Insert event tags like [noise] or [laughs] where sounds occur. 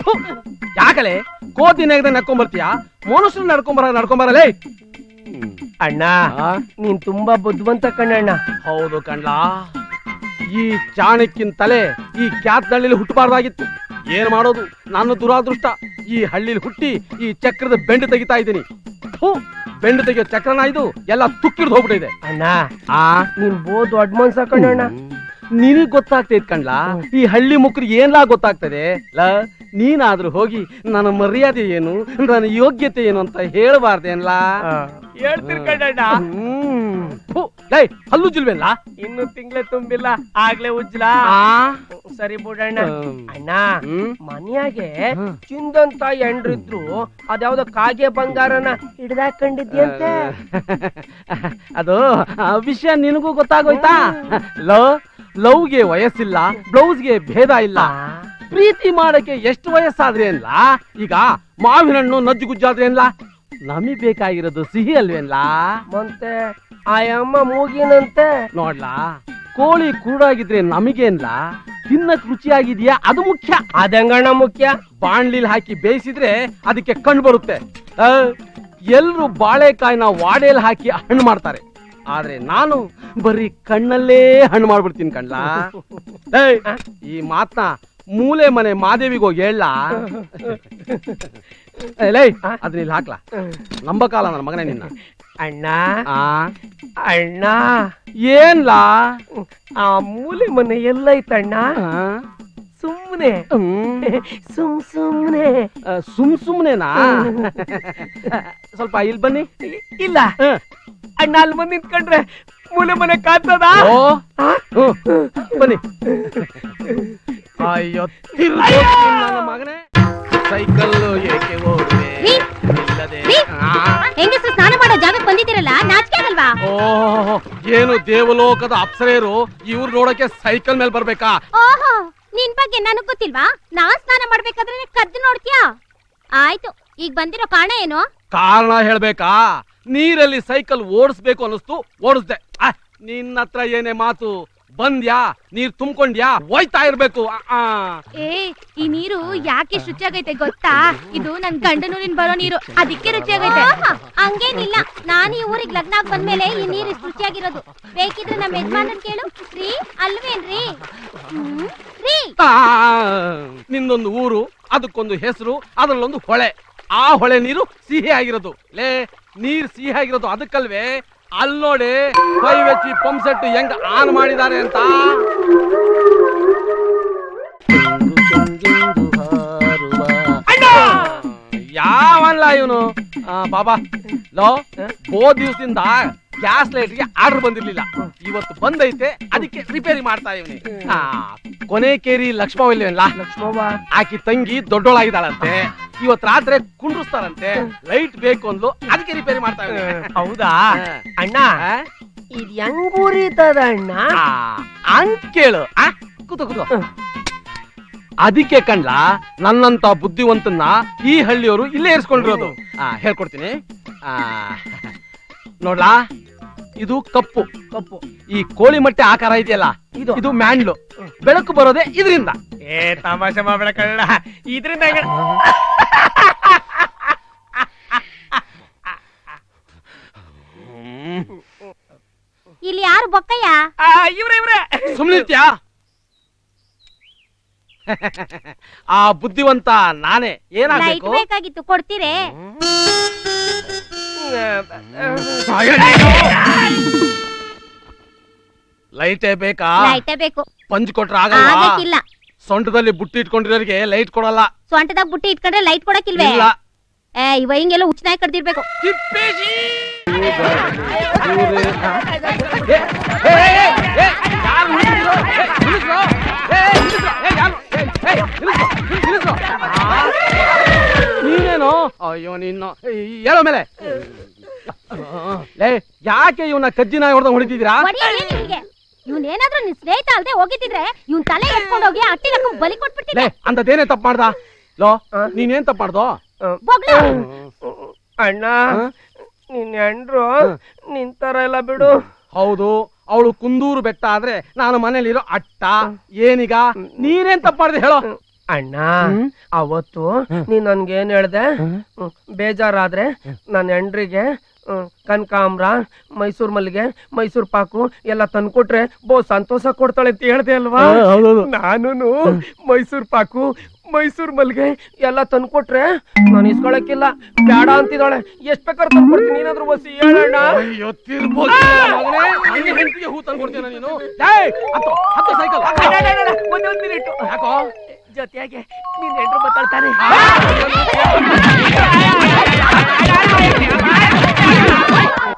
ಥು, ಯಾಕಲೆ? ಕೋತಿ ನೆಗದ ನಡ್ಕೊಂಡ್ ಬರ್ತೀಯಾ? ಮನುಷ್ಯರು ನಡ್ಕೊಂಬರ ನಡ್ಕೊಂಬರಲೇ ಅಣ್ಣ ನೀನ್ ತುಂಬಾ ಬುದ್ಧಿವಂತ ಕಣ್ಣಣ್ಣ. ಹೌದು ಕಣ್ಲಾ. ಈ ಚಾಣಕ್ಯನ್ ತಲೆ ಈ ಕ್ಯಾತ್ ಹಳ್ಳಿಲಿ ಹುಟ್ಟಬಾರ್ದಾಗಿತ್ತು. ಏನ್ ಮಾಡೋದು? ನನ್ನ ದುರಾದೃಷ್ಟ. ಈ ಹಳ್ಳಿಲಿ ಹುಟ್ಟಿ ಈ ಚಕ್ರದ ಬೆಂಡ್ ತೆಗಿತಾ ಇದ್ದೀನಿ. ಥು, ಬೆಂಡು ತೆಗಿಯೋ ಚಕ್ರನ ಇದು ಎಲ್ಲ ತುಕ್ಕಿಡ್ದು ಹೋಗ್ಬಿಟ್ಟಿದೆ. ಅಣ್ಣ ಆ? ನೀನ್ ಬಹು ದೊಡ್ಡ ಮನ್ಸ ಕಣ್ಣಣ್ಣ. ನಿನಗ್ ಗೊತ್ತಾಗ್ತೈತ್ ಕಣ್ಲಾ? ಈ ಹಳ್ಳಿ ಮುಕ್ರಿಗೆ ಏನ್ಲಾ ಗೊತ್ತಾಗ್ತದೆ? ಲ ನೀನಾದ್ರೂ ಹೋಗಿ ನನ್ನ ಮರ್ಯಾದೆ ಏನು ನನ್ನ ಯೋಗ್ಯತೆ ಏನು ಅಂತ ಹೇಳಬಾರ್ದೇನ್ಲಾ? ಹೇಳ್ತೀರಿ ಕಣ್ಣಣ್ಣ. ಹ್ಮ್. ಲೇ ಹಲ್ಲು ಜಿಲ್ವೆಲ್ಲ? ಇನ್ನು ತಿಂಗ್ಳೆ ತುಂಬಿಲ್ಲ ಆಗ್ಲೇ ಉಜ್ಲ. ಆ? ಸರಿ ಬುಡಣ್ಣ. ಅಣ್ಣ ಮನೆಯಾಗೆ. ಚಿಂದಂತ ಎಂಡ್ರಿದ್ರು ಅದ್ಯಾವ್ದೋ ಕಾಗೆ ಬಂಗಾರನ ಹಿಡ್ದಾಕೊಂಡಿದ್ಯಂತೆ. ಅದು ವಿಷಯ ನಿನಗೂ ಗೊತ್ತಾಗೋಯ್ತಾ? ಲವ್ ಲವ್ಗೆ ವಯಸ್ಸಿಲ್ಲ ಬ್ಲೌಸ್ಗೆ ಭೇದ ಇಲ್ಲ. ಪ್ರೀತಿ ಮಾಡಕ್ಕೆ ಎಷ್ಟು ವಯಸ್ಸಾದ್ರೆ ಅಲ್ಲ ಈಗ ಮಾವಿನ ಹಣ್ಣು ನಜ್ಜು ಗುಜ್ಜಾದ್ರೆ ಅಲ್ಲ ನಮಗ್ ಬೇಕಾಗಿರೋದು ಸಿಹಿ ಅಲ್ವೇನ್ಲಾ? ಮತ್ತೆ ಆ ಅಮ್ಮ ಮೂಗಿನಂತೆ. ನೋಡ್ಲಾ ಕೋಳಿ ಕುರುಡಾಗಿದ್ರೆ ನಮಗೇನ್ಲಾ? ತಿನ್ನಕ್ ರುಚಿಯಾಗಿದ್ಯಾ? ಅದು ಮುಖ್ಯ. ಅದಂಗಣ್ಣ ಮುಖ್ಯ? ಬಾಣ್ಲಿಲ್ ಹಾಕಿ ಬೇಯಿಸಿದ್ರೆ ಅದಕ್ಕೆ ಕಣ್ಣು ಬರುತ್ತೆ. ಎಲ್ರು ಬಾಳೆಕಾಯಿನ ವಾಡೆಯಲ್ಲಿ ಹಾಕಿ ಹಣ್ಣು ಮಾಡ್ತಾರೆ. ಆದ್ರೆ ನಾನು ಬರೀ ಕಣ್ಣಲ್ಲೇ ಹಣ್ಣು ಮಾಡ್ಬಿಡ್ತೀನಿ ಕಣ್ಲಾ. ಏಯ್, ಈ ಮಾತನ್ನ ಮೂಲೆ ಮನೆ ಮಾದೇವಿಗೋಗಿ ಹೇಳ [laughs] ಲೇ ಅದನ್ನ ಇಲ್ಲಿ ಹಾಕ್ಲಾ? ನಂಬಕಾಲ ನನ್ನ ಮಗನೇ ನಿನ್ನ. ಅಣ್ಣ. ಆ? ಅಣ್ಣ. ಏನ್ಲಾ? ಆ ಮೂಲೆ ಮನೆ ಎಲ್ಲೈತಣ್ಣ ಸುಮ್ಮನೆ. ಸುಮ್ ಸುಮ್ನೆ. ಸುಮ್ ಸುಮ್ನೆನಾ? ಸ್ವಲ್ಪ ಇಲ್ಲಿ ಬನ್ನಿ. ಇಲ್ಲ. ಅಣ್ಣ ಅಲ್ಲಿ ಬಂದು ನಿಂತ್ಕೊಂಡ್ರೆ ಮೂಲೆ ಮನೆ ಕಾತದ ಬನ್ನಿ. ಅಯ್ಯೋ! ನನ್ನ ಮಗನೇ. ಸೈಕಲ್ ಏಕೆ ಓಡುವೆ ರೀ, ಇಲ್ಲದೆ ರೀ. ಆ. ಹೆಂಗಸರು ಸ್ನಾನ ಮಾಡೋ ಜಾಗಕ್ಕೆ ಬಂದಿದ್ದೀರಲ್ಲ ನಾಚಿಕೆ ಆಗಲ್ವಾ? ಓ ಏನು ದೇವಲೋಕದ ಅಪ್ಸರೇರು ಇವ್ರು ನೋಡಕ್ಕೆ ಸೈಕಲ್ ಮೇಲೆ ಬರ್ಬೇಕಾ? ಓಹೋ ನಿನ್ ಬಗ್ಗೆ ನನಗ್ ಗೊತ್ತಿಲ್ವಾ? ನಾನ್ ಸ್ನಾನ ಮಾಡ್ಬೇಕಾದ್ರೆ ಕದ್ದು ನೋಡ್ತೀಯಾ? ಆಯ್ತು ಈಗ ಬಂದಿರೋ ಕಾರಣ ಏನು? ಕಾರಣ ಹೇಳ್ಬೇಕಾ? ನೀರಲ್ಲಿ ಸೈಕಲ್ ಓಡಿಸ್ಬೇಕು ಅನ್ನಿಸ್ತು ಓಡಿಸ್ದೆ. ಆ, ನಿನ್ನ ಹತ್ರ ಏನೇ ಮಾತು? ಬಂದ್ಯಾ? ನೀರ್ ತುಂಬ್ಕೊಂಡ್ಯಾ? ಹೋಯ್ತಾ ಇರ್ಬೇಕು. ಆ, ಆ. ಏ ಈ ನೀರು ಯಾಕೆ ಶುಚಿಯಾಗೈತೆ ಗೊತ್ತಾ? ಇದು ನನ್ ಗಂಡನೂರಿನ ಬರೋ ನೀರು. ಅದಕ್ಕೆ ರುಚಿಯಾಗೈತೆ. ಹಂಗೇನಿಲ್ಲ. ನಾನು ಈ ಊರಿಗೆ ಲಗ್ನ ಆಗ್ ಬಂದ್ಮೇಲೆ ಈ ನೀರು ಇಷ್ಟು ರುಚಿಯಾಗಿರೋದು. ಬೇಕಿದ್ರೆ ನಮ್ಮ ಯಜಮಾನನ್ ಕೇಳು. ರೀ ಅಲ್ವೇನ್ರಿ ಹ್ಮ್? ರೀ. ಆ, ನಿಂದೊಂದು ಊರು ಅದಕ್ಕೊಂದು ಹೆಸರು ಅದ್ರಲ್ಲೊಂದು ಹೊಳೆ. ಆ ಹೊಳೆ ನೀರು ಸಿಹಿ ಆಗಿರೋದು. ಲೇ ನೀರ್ ಸಿಹಿ ಆಗಿರೋದು ಅದಕ್ಕಲ್ವೇ? ಅಲ್ ನೋಡಿ ಕೈ ವೆಚ್ಚಿ ಪಂಪ್ ಸೆಟ್ ಹೆಂಗ್ ಆನ್ ಮಾಡಿದ್ದಾರೆ ಅಂತ? ಯಾವಲ್ಲ ಇವನು? ಬಾಬಾ ಲೋ ಹೋ? ದಿವಸದಿಂದ ಗ್ಯಾಸ್ ಲೈಟ್ಗೆ ಆರ್ಡರ್ ಬಂದಿರ್ಲಿಲ್ಲ. ಇವತ್ತು ಬಂದೈತೆ ಅದಕ್ಕೆ ರಿಪೇರಿ ಮಾಡ್ತಾ ಇವ್ನಿ. ಕೊನೆ ಕೇರಿ ಲಕ್ಷ್ಮವ ಇಲ್ಲ ಲಕ್ಷ್ಮವ್ವ. ಆಕಿ ತಂಗಿ ದೊಡ್ಡೋಳಾಗಿದ್ದಾಳಂತೆ. ಇವತ್ ರಾತ್ರಿ ಕುಂಡ್ರಸ್ತಾರಂತೆ ಲೈಟ್ ಬೇಕು ಅಂದ್ಲು ಅದಕ್ಕೆ ರಿಪೇರಿ ಮಾಡ್ತಾ ಇವ್ನಿ. ಹೌದಾ. ಅಣ್ಣ. ಇದು ಹೆಂಗ್ ಉರಿತದ ಅಣ್ಣ? ಕೇಳು. ಆ? ಕೂತು ಕೂತು. ಅದಕ್ಕೆ ಕಣ್ಲ ನನ್ನಂತ ಬುದ್ಧಿವಂತನ್ನ ಈ ಹಳ್ಳಿಯವರು ಇಲ್ಲೇ ಇರಿಸ್ಕೊಂಡಿರೋದು. ಆ ಹೇಳ್ಕೊಡ್ತೀನಿ. ನೋಡ್ಲಾ? ಇದು ಕಪ್ಪು. ಕಪ್ಪು ಈ ಕೋಳಿ ಮೊಟ್ಟೆ ಆಕಾರ ಇದೆಯಲ್ಲ ಇದು. ಇದು ಮ್ಯಾಂಡ್ಲು. ಬೆಳಕು ಬರೋದೇ ಇದರಿಂದ. ಏ ತಮಾಷೆ ಮಾಡ್ಬೇಡ ಕಳ್ಳ ಇದ್ರಿಂದ ಇಲ್ಲಿ ಯಾರು ಬೊಕ್ಕಯ್ಯ? ಆ, ಇವ್ರೆ ಇವ್ರೆ. ಸುಮ್ನಿರ್ತ್ಯಾ ಆ ಬುದ್ಧಿವಂತ ನಾನೇ. ಏನಾಗ್ಬೇಕು? ಬೇಕಾಗಿತ್ತು ಕೊಡ್ತೀರೇ? ಲೈಟೇ ಬೇಕಾ? ಲೈಟೇ ಬೇಕು. ಪಂಚ್ ಕೊಟ್ರ ಆಗಲ್ಲ ಆಗಕ್ಕಿಲ್ಲ ಸೊಂಟದಲ್ಲಿ ಬುಟ್ಟಿ ಇಟ್ಕೊಂಡಿರೋರಿಗೆ ಲೈಟ್ ಕೊಡಲ್ಲ. ಸೊಂಟದಾಗ ಬುಟ್ಟಿ ಇಟ್ಕೊಂಡ್ರೆ ಲೈಟ್ ಕೊಡಕ್ಕಿಲ್ವೇ? ಇಲ್ಲ. ಏ ಇವ ಹಿಂಗೆಲ್ಲ ಹುಚ್ಚನಾಗಿ ಕಡ್ದಿರ್ಬೇಕು. ತಿಪ್ಪೇಶಿ! ಅಯ್ಯೋ ನಿನ್ನ ಹೇಳೋ ಮೇಲೆ. ಲೇ ಯಾಕೆ ಇವನ ಕಜ್ಜಿನ ಹೊಡೆದ ಹೊಡಿತಿದ್ದೀರಾ? ಇವನ್ ಏನಾದ್ರೂ ನಿನ್ ಸ್ನೇಹಿತ ಅಲ್ದೆ ಹೋಗಿದ್ರೆ ಇವನ್ ತಲೆ ಎತ್ಕೊಂಡು ಹೋಗಿ ಅಟ್ಟಿ ನಮ್ಗೆ ಬಲಿ ಲೇ ಅಂತದೇನೆ ತಪ್ಪು ಮಾಡ್ದ? ಲೋ ನೀನೇನ್ ತಪ್ಪು ಮಾಡ್ದೋ? ಬೊಗ್ಳು. ಅಣ್ಣ? ನಿನ್ ಹೆಂಡ್ರು ನಿನ್ ತರ ಎಲ್ಲ ಬಿಡು. ಹೌದು ಅವಳು ಕುಂದೂರು ಬೆಟ್ಟ ಆದ್ರೆ ನಾನು ಮನೇಲಿರೋ ಅಟ್ಟ ಏನೀಗ? ನೀನೇನ್ ತಪ್ಪ ಮಾಡಿದೆ ಹೇಳೋ? ಅಣ್ಣ ಅವತ್ತು ನೀನ್ ನನ್ಗೇನ್ ಹೇಳ್ದೆ? ಬೇಜಾರಾದ್ರೆ ನನ್ನ ಹೆಂಡ್ರಿಗೆ ಹ್ಮ್, ಕನಕಾಂಬ್ರ ಮೈಸೂರ್ ಮಲ್ಲಿಗೆ ಮೈಸೂರ್ ಪಾಕು ಎಲ್ಲ ತಂದ್ಕೊಟ್ರೆ ಬಹು ಸಂತೋಷ ಕೊಡ್ತಾಳೆ ಅಂತ ಹೇಳ್ದೆ ಅಲ್ವಾ? ನಾನು ಮೈಸೂರ್ ಪಾಕು ಮೈಸೂರ್ ಮಲ್ಗೆ ಎಲ್ಲ ತಂದ್ಕೊಟ್ರೆ ನಾನು ಇಸ್ಕೊಳಕ್ಕಿಲ್ಲ ಬೇಡ ಅಂತಿದ್ದಾಳೆ ಎಷ್ಟ್ ಬೇಕಾದ್ರೆ ತಂದ್ಕೊಡ್ತೀನಿ ನೀನಾದ್ರೂ ಒಸಿ ಹೇಳಣ್ಣ ಅಯ್ಯೋ ತಿರ್ಬೋದು ಮಗನೇ. ನನ್ನ ಹೆಂಡ್ತಿಗೆ ಹೂ ತಂದ್ಕೊಡ್ತೀಯ ನೀನು ಏಯ್, ಹತ್ತು ಹತ್ತು ಸೈಕಲ್ ಒಂದೇ ಒಂದ್ ಮಿನಿಟ್ ಯಾಕೋ ಜೊತೆಯಾಗೆ ನೀನ್ ಎಂಟ್ರು